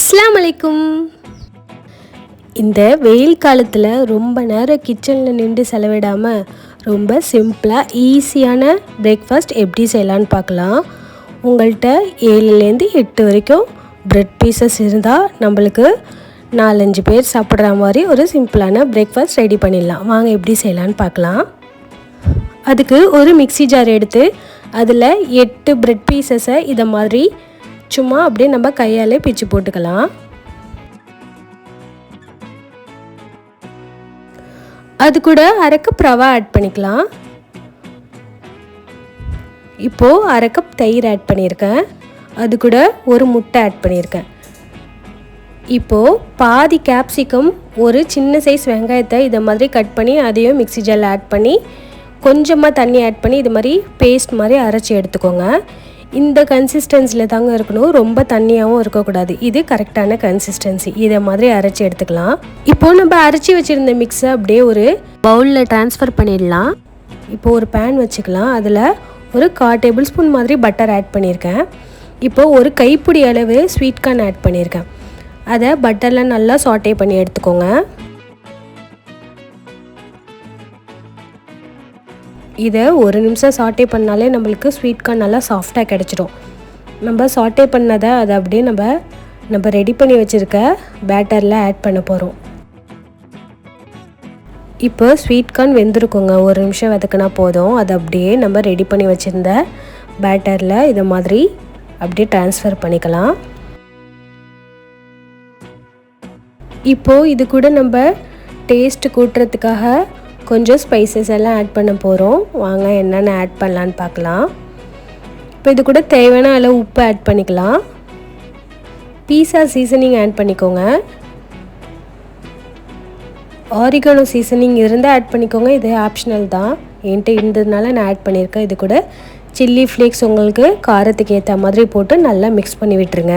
அஸ்லாம் அலைக்கும் இந்த வெயில் காலத்தில் ரொம்ப நேரம் கிச்சனில் நின்று செலவிடாமல் ரொம்ப சிம்பிளாக ஈஸியான பிரேக்ஃபாஸ்ட் எப்படி செய்யலான்னு பார்க்கலாம். உங்கள்கிட்ட ஏழுலேருந்து எட்டு வரைக்கும் ப்ரெட் பீசஸ் இருந்தால் நம்மளுக்கு நாலஞ்சு பேர் சாப்பிட்ற மாதிரி ஒரு சிம்பிளான பிரேக்ஃபாஸ்ட் ரெடி பண்ணிடலாம். வாங்க எப்படி செய்யலான்னு பார்க்கலாம். அதுக்கு ஒரு மிக்ஸி ஜார் எடுத்து அதில் எட்டு பிரெட் பீசஸை இதை மாதிரி சும்மா அப்படியே நம்ம கையாலே பிச்சு போட்டுக்கலாம். அது கூட அரைக்கப் ரவா ஆட் பண்ணிக்கலாம். இப்போது அரைக்கப் தயிர் ஆட் பண்ணியிருக்கேன். அது கூட ஒரு முட்டை ஆட் பண்ணியிருக்கேன். இப்போது பாதி கேப்சிகம் ஒரு சின்ன சைஸ் வெங்காயத்தை இதை மாதிரி கட் பண்ணி அதையும் மிக்ஸி ஜாரில் ஆட் பண்ணி கொஞ்சமாக தண்ணி ஆட் பண்ணி இது மாதிரி பேஸ்ட் மாதிரி அரைச்சி எடுத்துக்கோங்க. இந்த கன்சிஸ்டன்சியில் தாங்க இருக்கணும். ரொம்ப தண்ணியாகவும் இருக்கக்கூடாது. இது கரெக்டான கன்சிஸ்டன்சி இதை மாதிரி அரைச்சி எடுத்துக்கலாம். இப்போது நம்ம அரைச்சி வச்சுருந்த மிக்ஸை அப்படியே ஒரு பவுலில் ட்ரான்ஸ்ஃபர் பண்ணிடலாம். இப்போ ஒரு பேன் வச்சுக்கலாம். அதில் ஒரு கால் டேபிள் ஸ்பூன் மாதிரி பட்டர் ஆட் பண்ணியிருக்கேன். இப்போது ஒரு கைப்பிடி அளவு ஸ்வீட் கார்ன் ஆட் பண்ணியிருக்கேன். அதை பட்டரில் நல்லா சாட்டே பண்ணி எடுத்துக்கோங்க. இதை ஒரு நிமிஷம் சாட்டே பண்ணாலே நம்மளுக்கு ஸ்வீட் கார்ன் நல்லா சாஃப்டாக கிடச்சிடும். நம்ம சாட்டே பண்ணதை அதை அப்படியே நம்ம நம்ம ரெடி பண்ணி வச்சுருக்க பேட்டரில் ஆட் பண்ண போகிறோம் இப்போ ஸ்வீட் கார்ன் வெந்திருக்குங்க. ஒரு நிமிஷம் வதக்குனா போதும். அதை அப்படியே நம்ம ரெடி பண்ணி வச்சுருந்த பேட்டரில் இதை மாதிரி அப்படியே ட்ரான்ஸ்ஃபர் பண்ணிக்கலாம். இப்போது இது கூட நம்ம டேஸ்ட் கூட்டுறதுக்காக கொஞ்சம் ஸ்பைசஸ் எல்லாம் ஆட் பண்ண போகிறோம் வாங்க என்னென்ன ஆட் பண்ணலான்னு பார்க்கலாம். இப்போ இது கூட தேவையான அளவு உப்பு ஆட் பண்ணிக்கலாம். பீஸா சீசனிங் ஆட் பண்ணிக்கோங்க. ஆரிகானோ சீசனிங் இருந்தால் ஆட் பண்ணிக்கோங்க. இது ஆப்ஷனல் தான். என்கிட்ட இருந்ததுனால நான் ஆட் பண்ணியிருக்கேன். இது கூட சில்லி ஃப்ளேக்ஸ் உங்களுக்கு காரத்துக்கு ஏற்ற மாதிரி போட்டு நல்லா மிக்ஸ் பண்ணி விட்டுருங்க.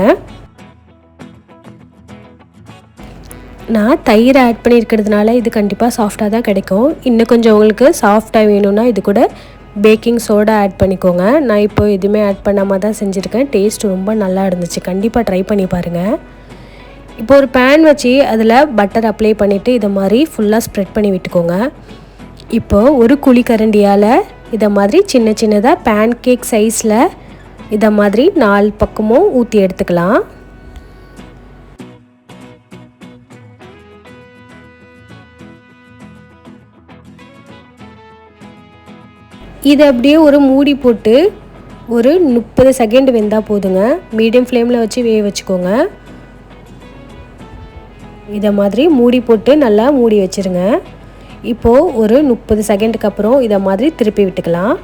நான் தயிர் ஆட் பண்ணியிருக்கிறதுனால இது கண்டிப்பாக சாஃப்டாக தான் கிடைக்கும். இன்னும் கொஞ்சம் உங்களுக்கு சாஃப்டாக வேணும்னா இது கூட பேக்கிங் சோடா ஆட் பண்ணிக்கோங்க. நான் இப்போ எதுவுமே ஆட் பண்ணாமல் தான் செஞ்சுருக்கேன். டேஸ்ட் ரொம்ப நல்லா இருந்துச்சு. கண்டிப்பாக ட்ரை பண்ணி பாருங்கள் இப்போ ஒரு பேன் வச்சு அதில் பட்டர் அப்ளை பண்ணிவிட்டு இதை மாதிரி ஃபுல்லாக ஸ்ப்ரெட் பண்ணி விட்டுக்கோங்க. இப்போது ஒரு குழிக்கரண்டியால் இதை மாதிரி சின்ன சின்னதாக பேன் கேக் சைஸில் இதை மாதிரி நாலு பக்கமும் ஊற்றி எடுத்துக்கலாம். இதை அப்படியே ஒரு மூடி போட்டு ஒரு முப்பது செகண்ட் வெந்தால் போதுங்க. மீடியம் ஃப்ளேமில் வச்சு வேக வச்சுக்கோங்க. இதை மாதிரி மூடி போட்டு நல்லா மூடி வச்சுருங்க. இப்போது ஒரு முப்பது செகண்டுக்கு அப்புறம் இதை மாதிரி திருப்பி விட்டுக்கலாம்.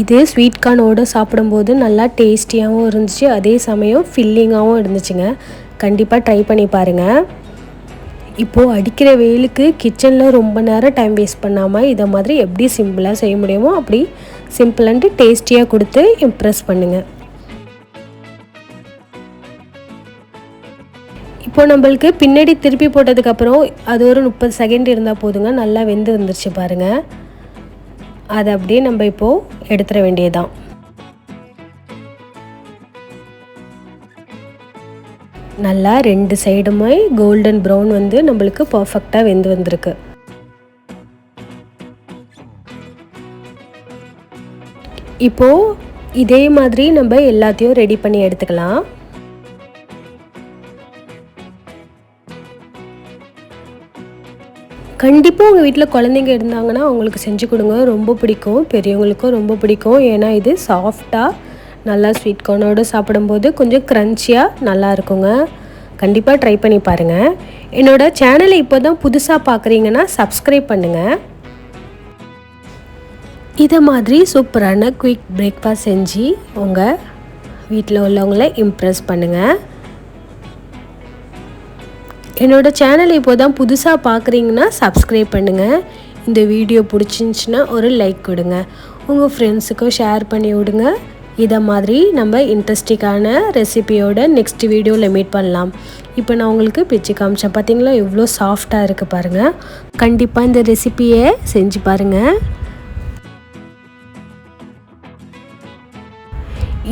இது ஸ்வீட் கார்னோடு சாப்பிடும்போது நல்லா டேஸ்டியாகவும் இருந்துச்சு. அதே சமயம் ஃபில்லிங்காகவும் இருந்துச்சுங்க. கண்டிப்பாக ட்ரை பண்ணி பாருங்கள் இப்போது அடிக்கிற வெயிலுக்கு கிச்சனில் ரொம்ப நேரம் டைம் வேஸ்ட் பண்ணாமல் இதை மாதிரி எப்படி சிம்பிளாக செய்ய முடியுமோ அப்படி சிம்பிளன்ட்டு டேஸ்டியாக கொடுத்து இம்ப்ரெஸ் பண்ணுங்கள் இப்போ நம்மளுக்கு பின்னாடி திருப்பி போட்டதுக்கப்புறம் அது ஒரு முப்பது செகண்ட் இருந்தால் போதுங்க. நல்லா வெந்து வந்துருச்சு பாருங்கள் அதை அப்படியே நம்ம இப்போது எடுத்துட வேண்டியதுதான். நல்லா ரெண்டு சைடுமே கோல்டன் ப்ரௌன் வந்து நம்மளுக்கு பர்ஃபெக்டாக வெந்து வந்திருக்கு. இப்போது இதே மாதிரி நம்ம எல்லாத்தையும் ரெடி பண்ணி எடுத்துக்கலாம். கண்டிப்பாக உங்கள் வீட்டில் குழந்தைங்க இருந்தாங்கன்னா அவங்களுக்கு செஞ்சு கொடுங்க. ரொம்ப பிடிக்கும். பெரியவங்களுக்கும் ரொம்ப பிடிக்கும். ஏன்னா இது சாஃப்டாக நல்லா ஸ்வீட் கார்னோடு சாப்பிடும்போது கொஞ்சம் க்ரன்ச்சியாக நல்லா இருக்குங்க. கண்டிப்பாக ட்ரை பண்ணி பாருங்கள் என்னோடய சேனலை இப்போ தான் புதுசாக பார்க்குறீங்கன்னா சப்ஸ்கிரைப் பண்ணுங்கள் இதை மாதிரி சூப்பரான குயிக் பிரேக்ஃபாஸ்ட் செஞ்சு உங்கள் வீட்டில் உள்ளவங்கள இம்ப்ரெஸ் பண்ணுங்கள் என்னோடய சேனலை இப்போ தான் புதுசாக பார்க்குறீங்கன்னா சப்ஸ்கிரைப் பண்ணுங்கள் இந்த வீடியோ பிடிச்சிருந்துச்சின்னா ஒரு லைக் கொடுங்க. உங்கள் ஃப்ரெண்ட்ஸுக்கும் ஷேர் பண்ணி விடுங்க. இதை மாதிரி நம்ம இன்ட்ரெஸ்டிங்கான ரெசிபியோட நெக்ஸ்ட் வீடியோவில் மீட் பண்ணலாம். இப்போ நான் உங்களுக்கு பிச்சு காமிச்சேன். பார்த்தீங்களா எவ்வளோ சாஃப்டாக இருக்குது பாருங்கள் கண்டிப்பாக இந்த ரெசிபியை செஞ்சு பாருங்கள்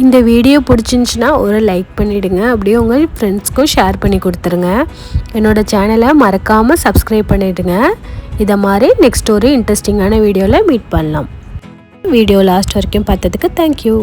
இந்த வீடியோ பிடிச்சிருந்துச்சின்னா ஒரு லைக் பண்ணிவிடுங்க அப்படியே உங்கள் ஃப்ரெண்ட்ஸ்க்கும் ஷேர் பண்ணி கொடுத்துருங்க. என்னோடய சேனலை மறக்காமல் சப்ஸ்கிரைப் பண்ணிவிடுங்க இதை மாதிரி நெக்ஸ்ட் ஒரு இன்ட்ரெஸ்டிங்கான வீடியோவில் மீட் பண்ணலாம். வீடியோ லாஸ்ட் வரைக்கும் பார்த்ததுக்கு தேங்க்யூ